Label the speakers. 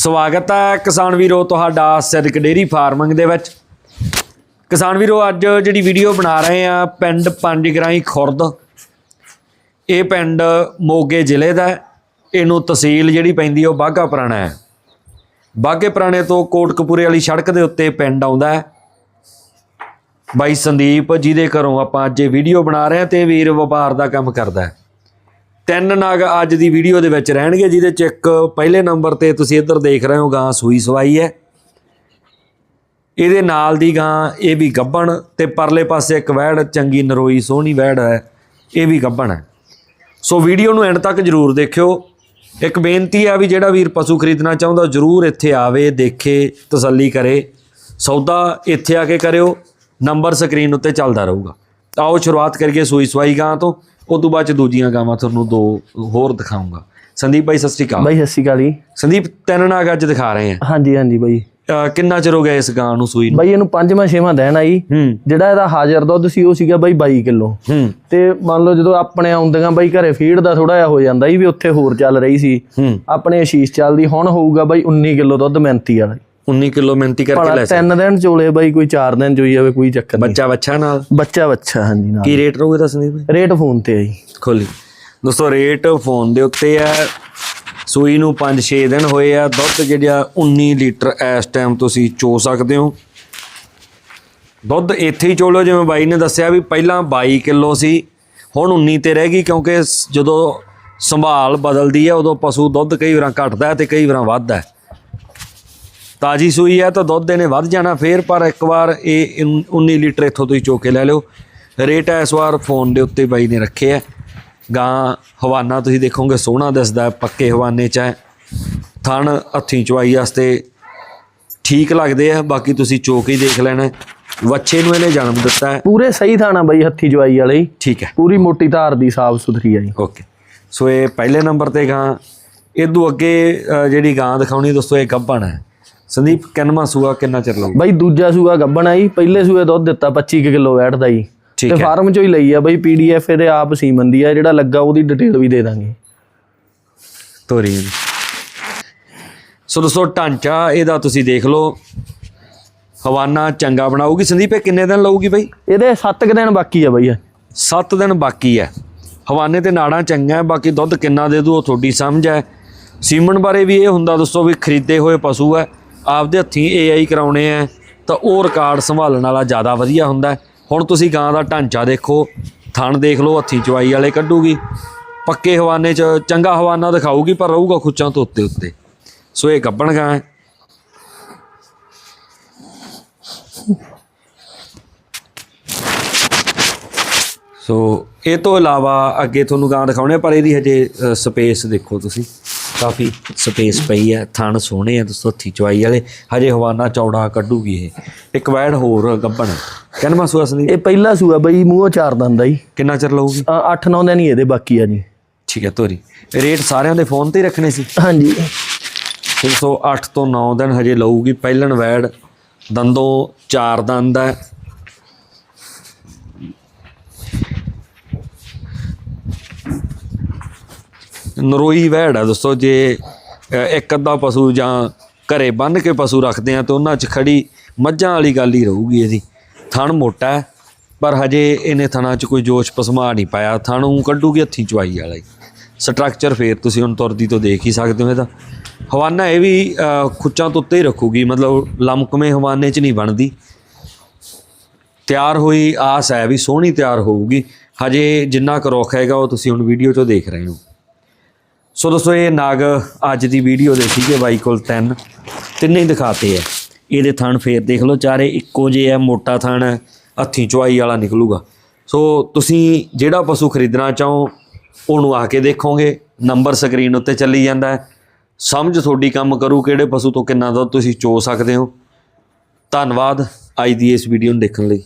Speaker 1: ਸਵਾਗਤ ਹੈ ਕਿਸਾਨ ਵੀਰੋ ਤੁਹਾਡਾ ਸਿਰਕ ਡੇਰੀ ਫਾਰਮਿੰਗ ਦੇ ਵਿੱਚ। ਕਿਸਾਨ ਵੀਰੋ, ਅੱਜ ਜਿਹੜੀ ਵੀਡੀਓ ਬਣਾ ਰਹੇ ਆ ਪਿੰਡ ਪੰਜਗਰਾਈ ਖੁਰਦ। ਇਹ ਪਿੰਡ ਮੋਗੇ ਜ਼ਿਲ੍ਹੇ ਦਾ ਇਹਨੂੰ ਤਹਿਸੀਲ ਜਿਹੜੀ ਪੈਂਦੀ ਉਹ ਬਾਘਾ ਪੁਰਾਣਾ ਹੈ। ਬਾਘੇ ਪੁਰਾਣੇ ਤੋਂ ਕੋਟਕਪੂਰੇ ਵਾਲੀ ਸੜਕ ਦੇ ਉੱਤੇ ਪਿੰਡ ਆਉਂਦਾ ਹੈ। ਬਾਈ ਸੰਦੀਪ ਜਿਹਦੇ ਘਰੋਂ ਆਪਾਂ ਅੱਜ ਇਹ ਵੀਡੀਓ ਬਣਾ ਰਹੇ ਹਾਂ ਤੇ ਵੀਰ ਵਪਾਰ ਦਾ ਕੰਮ ਕਰਦਾ ਹੈ। ਤਿੰਨ ਨਾਗ ਅੱਜ ਦੀ ਵੀਡੀਓ ਦੇ ਵਿੱਚ ਰਹਿਣਗੇ, ਜਿਹਦੇ ਚ ਇੱਕ ਪਹਿਲੇ ਨੰਬਰ ਤੇ ਤੁਸੀਂ ਇੱਧਰ ਦੇਖ ਰਹੇ ਹੋ, ਗਾਂ ਸੂਈ ਸਵਾਈ ਹੈ। ਇਹਦੇ ਨਾਲ ਦੀ ਗਾਂ ਇਹ ਵੀ ਗੱਬਣ ਤੇ ਪਰਲੇ ਪਾਸੇ ਇੱਕ ਵੈੜ, ਚੰਗੀ ਨਰੋਈ ਸੋਹਣੀ ਵੈੜ ਹੈ, ਇਹ ਵੀ ਗੱਬਣ ਹੈ। ਸੋ ਵੀਡੀਓ ਨੂੰ ਐਂਡ ਤੱਕ ਜਰੂਰ ਦੇਖਿਓ। ਇੱਕ ਬੇਨਤੀ ਆ ਵੀ ਜਿਹੜਾ ਵੀਰ ਪਸ਼ੂ ਖਰੀਦਣਾ ਚਾਹੁੰਦਾ, ਜਰੂਰ ਇੱਥੇ ਆਵੇ, ਦੇਖੇ, ਤਸੱਲੀ ਕਰੇ, ਸੌਦਾ ਇੱਥੇ ਆ ਕੇ ਕਰਿਓ ਨੰਬਰ ਸਕਰੀਨ ਉੱਤੇ ਚੱਲਦਾ ਰਹੂਗਾ। ਆਓ ਸ਼ੁਰੂਆਤ ਕਰੀਏ ਸੂਈ ਸਵਾਈ ਗਾਂ ਤੋਂ। ਉਸ ਤੋਂ ਬਾਅਦ ਚ ਦੂਜੀਆਂ ਗਾਵਾਂ ਤੁਹਾਨੂੰ ਦੋ ਹੋਰ ਦਿਖਾਉਂਗਾ। ਸੰਦੀਪ ਭਾਈ ਸਤਿ ਸ਼੍ਰੀ ਅਕਾਲ।
Speaker 2: ਬਾਈ ਸਤਿ ਸ਼੍ਰੀ ਅਕਾਲ ਜੀ।
Speaker 1: ਸੰਦੀਪ ਤਿੰਨ ਨਾਗ ਅੱਜ ਦਿਖਾ ਰਹੇ
Speaker 2: ਹਾਂਜੀ ਹਾਂਜੀ ਬਾਈ।
Speaker 1: ਆ ਕਿੰਨਾ ਚਿਰ ਹੋ ਗਿਆ ਇਸ ਗਾਂ ਨੂੰ ਸੂਈ ਨੂੰ?
Speaker 2: ਬਾਈ ਇਹਨੂੰ ਪੰਜਵਾਂ ਛੇਵਾਂ ਦੇਣ ਆਈ
Speaker 1: ਹੂੰ।
Speaker 2: ਜਿਹੜਾ ਇਹਦਾ ਹਾਜ਼ਰ ਦੁੱਧ ਸੀ ਉਹ ਸੀਗਾ ਬਾਈ 22 ਕਿਲੋ।
Speaker 1: ਹੂੰ।
Speaker 2: ਤੇ ਮੰਨ ਲਓ ਜਦੋਂ ਆਪਣੇ ਆਉਂਦੀਆਂ ਬਾਈ ਘਰੇ ਫੀਡ ਦਾ ਥੋੜਾ ਜਿਹਾ ਹੋ ਜਾਂਦਾ ਸੀ ਵੀ ਉੱਥੇ ਹੋਰ ਚੱਲ ਰਹੀ ਸੀ।
Speaker 1: ਹੂੰ।
Speaker 2: ਆਪਣੇ ਅਸ਼ੀਸ਼ ਚੱਲਦੀ ਹੁਣ ਹੋਊਗਾ ਬਾਈ 19 ਕਿਲੋ ਦੁੱਧ ਮਿਹਨਤੀ ਵਾਲਾ
Speaker 1: 19 ਕਿਲੋ ਮਿਹਨਤੀ ਕਰਕੇ ਲੈ ਸਕਦੇ
Speaker 2: ਤਿੰਨ ਦਿਨ ਚੋਲੇ ਬਾਈ ਕੋਈ 4 ਦਿਨ ਚੋਈ ਜਾਵੇ ਕੋਈ ਚੱਕਰ ਨਹੀਂ।
Speaker 1: ਬੱਚਾ ਬੱਚਾ ਨਾਲ?
Speaker 2: ਬੱਚਾ ਬੱਚਾ ਹਾਂਜੀ ਨਾਲ।
Speaker 1: ਕੀ ਰੇਟ ਰਹੂਗਾ ਤਾਂ ਸੰਦੀਪ ਭਾਈ
Speaker 2: ਰੇਟ ਫੋਨ ਤੇ ਆ ਜੀ।
Speaker 1: ਖੋਲੀ। ਦੋਸਤੋ ਰੇਟ ਫੋਨ ਦੇ ਉੱਤੇ ਹੈ ਸੂਈ ਨੂੰ 5-6 ਦਿਨ ਹੋਏ ਆ। ਦੁੱਧ ਜਿਹੜਾ 19 ਲੀਟਰ ਇਸ ਟਾਈਮ ਤੁਸੀਂ ਚੋ ਸਕਦੇ ਹੋ। ਦੁੱਧ ਇੱਥੇ ਹੀ ਚੋਲੋ ਜਿਵੇਂ ਬਾਈ ਨੇ ਦੱਸਿਆ ਵੀ ਪਹਿਲਾਂ 22 ਕਿਲੋ ਸੀ। ਹੁਣ 19 ਤੇ ਰਹਿ ਗਈ ਕਿਉਂਕਿ ਜਦੋਂ ਸੰਭਾਲ ਬਦਲਦੀ ਹੈ ਉਦੋਂ ਪਸ਼ੂ ਦੁੱਧ ਕਈ ਵਾਰਾਂ ਘਟਦਾ ਹੈ ਤੇ ਕਈ ਵਾਰਾਂ ਵੱਧਦਾ। ਹੈ ਤਾਜੀ ਸੂਈ ਹੈ ਤਾਂ ਦੁੱਧ ਇਹਨੇ ਵੱਧ ਜਾਣਾ ਫੇਰ ਪਰ ਇੱਕ ਵਾਰ ਇਹ ਇਨ- 19 ਲੀਟਰ ਇੱਥੋਂ ਤੁਸੀਂ ਚੋ ਕੇ ਲੈ ਲਿਓ। ਰੇਟ ਇਸ ਵਾਰ ਫੋਨ ਦੇ ਉੱਤੇ ਬਾਈ ਨੇ ਰੱਖੇ ਆ। ਗਾਂ ਹਵਾਨਾ ਤੁਸੀਂ ਦੇਖੋਗੇ ਸੋਹਣਾ ਦਿਸਦਾ ਹੈ, ਪੱਕੇ ਹਵਾਨੇ ਚ ਹੈ। ਥਣ ਹੱਥੀਂ ਚਵਾਈ ਵਾਸਤੇ ਠੀਕ ਲੱਗਦੇ ਆ ਬਾਕੀ ਤੁਸੀਂ ਚੋ ਕੇ ਹੀ ਦੇਖ ਲੈਣਾ। ਹੈ। ਵੱਛੇ ਨੂੰ ਇਹਨੇ ਜਨਮ ਦਿੱਤਾ ਹੈ।
Speaker 2: ਪੂਰੇ ਸਹੀ ਥਾਣਾ ਬਾਈ ਹੱਥੀ ਜਵਾਈ ਵਾਲੇ ਹੀ।
Speaker 1: ਠੀਕ ਹੈ।
Speaker 2: ਪੂਰੀ ਮੋਟੀ ਧਾਰ ਦੀ ਸਾਫ਼ ਸੁਥਰੀ ਆ ਜੀ।
Speaker 1: ਓਕੇ। ਸੋ ਇਹ ਪਹਿਲੇ ਨੰਬਰ ਤੇ ਗਾਂ। ਇਦੋਂ ਅੱਗੇ ਅ, ਜਿਹੜੀ ਗਾਂ ਦਿਖਾਉਣੀ ਦੋਸਤੋ ਇਹ ਗੱਭਣ ਹੈ। ਸੰਦੀਪ ਕਿੰਨਵਾਂ ਸੂਆ ਕਿੰਨਾ ਚਿਰ ਲਊ?
Speaker 2: ਬਾਈ ਦੂਜਾ ਸੂਆ ਗੱਬਣ ਆਈ ਪਹਿਲੇ ਸੂਏ ਦੁੱਧ ਦਿੱਤਾ 25 ਕਿਲੋ ਵੈਟ ਦਾ ਜੀ।
Speaker 1: ਠੀਕ
Speaker 2: ਤੇ ਫਾਰਮ ਚੋਂ ਹੀ ਲਈ ਆ ਬਾਈ ਪੀਡੀਐਫ ਇਹਦੇ ਆਪ ਸੀਮਨ ਦੀ ਆ ਜਿਹੜਾ ਲੱਗਾ ਉਹਦੀ ਡਿਟੇਲ ਵੀ ਦੇ ਦਾਂਗੇ।
Speaker 1: ਤੋਰੀ। ਸੋ ਦੋਸਤੋ ਢਾਂਚਾ ਇਹਦਾ ਤੁਸੀਂ ਦੇਖ ਲਓ। ਹਵਾਨਾ ਚੰਗਾ ਬਣਾਉਗੀ ਸੰਦੀਪ ਇਹ ਕਿੰਨੇ ਦਿਨ ਲਊਗੀ ਬਈ?
Speaker 2: ਇਹਦੇ 7 ਕੁ ਦਿਨ ਬਾਕੀ ਆ ਬਾਈ
Speaker 1: 7 ਦਿਨ ਬਾਕੀ ਹੈ ਹਵਾਨੇ ਤੇ ਨਾੜਾਂ ਚੰਗਾ ਬਾਕੀ ਦੁੱਧ ਕਿੰਨਾ ਦੇ ਦੂ ਉਹ ਤੁਹਾਡੀ ਸਮਝ ਹੈ ਸੀਮਨ ਬਾਰੇ ਵੀ ਇਹ ਹੁੰਦਾ ਦੋਸਤੋ ਵੀ ਖਰੀਦੇ ਹੋਏ ਪਸ਼ੂ ਹੈ ਆਪਦੇ ਹੱਥੀਂ ਏਆਈ ਕਰਾਉਣੇ ਹੈ ਤਾਂ ਉਹ ਰਿਕਾਰਡ ਸੰਭਾਲਣ ਵਾਲਾ ਜ਼ਿਆਦਾ ਵਧੀਆ ਹੁੰਦਾ ਹੁਣ ਤੁਸੀਂ ਗਾਂ ਦਾ ਢਾਂਚਾ ਦੇਖੋ ਥਣ ਦੇਖ ਲਓ ਹੱਥੀਂ ਚਵਾਈ ਵਾਲੇ ਕੱਢੂਗੀ। ਪੱਕੇ ਹਵਾਨੇ 'ਚ ਚੰਗਾ ਹਵਾਨਾ ਦਿਖਾਊਗੀ ਪਰ ਰਹੂਗਾ ਖੁੱਚਾਂ ਤੋਂ ਉੱਤੇ ਉੱਤੇ। ਸੋ ਇਹ ਗੱਬਣ ਗਾਂ ਹੈ। ਸੋ ਇਹ ਤੋਂ ਇਲਾਵਾ ਅੱਗੇ ਤੁਹਾਨੂੰ ਗਾਂ ਦਿਖਾਉਣੇ ਆ, ਪਰ ਇਹਦੀ ਹਜੇ ਸਪੇਸ ਦੇਖੋ ਤੁਸੀਂ। ਕਾਫੀ ਸਪੇਸ ਪਈ ਹੈ ਥਣ ਸੋਹਣੇ ਆ ਦੋਸਤੋ ਹੱਥੀ ਚਵਾਈ ਵਾਲੇ। ਹਜੇ ਹਵਾਨਾ ਚੌੜਾ ਕੱਢੂਗੀ ਇਹ। ਇੱਕ ਵੈੜ ਹੋਰ ਗੱਬਣ। ਕਿੰਨਾ ਸੂਆ ਸੰਦੀਪ।
Speaker 2: ਇਹ ਪਹਿਲਾ ਸੂਆ ਬਾਈ ਮੂੰਹੋਂ ਚਾਰ ਦੰਦ ਆ ਜੀ
Speaker 1: ਕਿੰਨਾ ਚਿਰ ਲਊਗੀ?
Speaker 2: 8-9 ਦਿਨ ਹੀ ਇਹਦੇ ਬਾਕੀ ਆ ਜੀ।
Speaker 1: ਠੀਕ ਹੈ ਤੋਰੀ ਰੇਟ ਸਾਰਿਆਂ ਦੇ ਫੋਨ ਤੇ ਹੀ ਰੱਖਣੇ ਸੀ?
Speaker 2: ਹਾਂਜੀ।
Speaker 1: 308 ਤੋਂ 9 ਦਿਨ ਹਜੇ ਲਊਗੀ। ਪਹਿਲਣ ਵੈੜ ਦੰਦੋਂ ਚਾਰ ਦੰਦ ਹੈ। ਨਰੋਈ ਵੈੜ ਆ ਦੋਸਤੋ ਜੇ ਇੱਕ ਅੱਧਾ ਪਸ਼ੂ ਜਾਂ ਘਰੇ ਬੰਨ ਕੇ ਪਸ਼ੂ ਰੱਖਦੇ ਆ ਤੇ ਉਹਨਾਂ 'ਚ ਖੜੀ ਮੱਝਾਂ ਵਾਲੀ ਗੱਲ ਹੀ ਰਹੂਗੀ ਇਹਦੀ। ਥਣ ਮੋਟਾ ਹੈ ਪਰ ਹਜੇ ਇਹਨੇ ਥਣਾਂ 'ਚ ਕੋਈ ਜੋਸ਼ ਪਸਮਾ ਨਹੀਂ ਪਾਇਆ। ਥਣ ਊਂ ਕੱਢੂਗੀ ਹੱਥੀਂ ਚਵਾਈ ਵਾਲਾ ਹੀ। ਸਟਰਕਚਰ ਫੇਰ ਤੁਸੀਂ ਹੁਣ ਤੁਰਦੀ ਤੋਂ ਦੇਖ ਹੀ ਸਕਦੇ ਹੋ ਇਹਦਾ। ਹਵਾਨਾ ਇਹ ਵੀ ਅ, ਖੁੱਚਾਂ ਤੋਂ ਉੱਤੇ ਹੀ ਰੱਖੂਗੀ ਮਤਲਬ ਲਮਕਵੇਂ ਹਵਾਨੇ 'ਚ ਨਹੀਂ ਬਣਦੀ। ਤਿਆਰ ਹੋਈ ਆਸ ਹੈ ਵੀ ਸੋਹਣੀ ਤਿਆਰ ਹੋਊਗੀ। ਹਜੇ ਜਿੰਨਾ ਕੁ ਰੁੱਖ ਹੈਗਾ ਉਹ ਤੁਸੀਂ ਹੁਣ ਵੀਡੀਓ 'ਚੋਂ ਦੇਖ ਰਹੇ ਹੋ। ਸੋ ਦੋਸਤੋ ਇਹ ਨਾਗ ਅੱਜ ਦੀ ਵੀਡੀਓ ਦੇ ਸੀਗੇ ਬਾਈ ਕੋਲ ਤਿੰਨ ਤਿੰਨੇ ਹੀ ਦਿਖਾਤੇ ਆ। ਇਹਦੇ ਥਣ ਫੇਰ ਦੇਖ ਲਓ ਚਾਰੇ ਇੱਕੋ ਜਿਹੇ ਆ ਮੋਟਾ ਥਣ ਹੈ, ਹੱਥੀਂ ਚੁਆਈ ਵਾਲਾ ਨਿਕਲੂਗਾ। ਸੋ ਤੁਸੀਂ ਜਿਹੜਾ ਪਸ਼ੂ ਖਰੀਦਣਾ ਚਾਹੋ ਉਹਨੂੰ ਆ ਕੇ ਦੇਖੋਗੇ ਨੰਬਰ ਸਕਰੀਨ ਉੱਤੇ ਚੱਲੀ ਜਾਂਦਾ ਹੈ। ਸਮਝ ਤੁਹਾਡੀ ਕੰਮ ਕਰੂ ਕਿਹੜੇ ਪਸ਼ੂ ਤੋਂ ਕਿੰਨਾ ਦਾ ਤੁਸੀਂ ਚੋ ਸਕਦੇ ਹੋ। ਧੰਨਵਾਦ ਅੱਜ ਦੀ ਇਸ ਵੀਡੀਓ ਨੂੰ ਦੇਖਣ ਲਈ।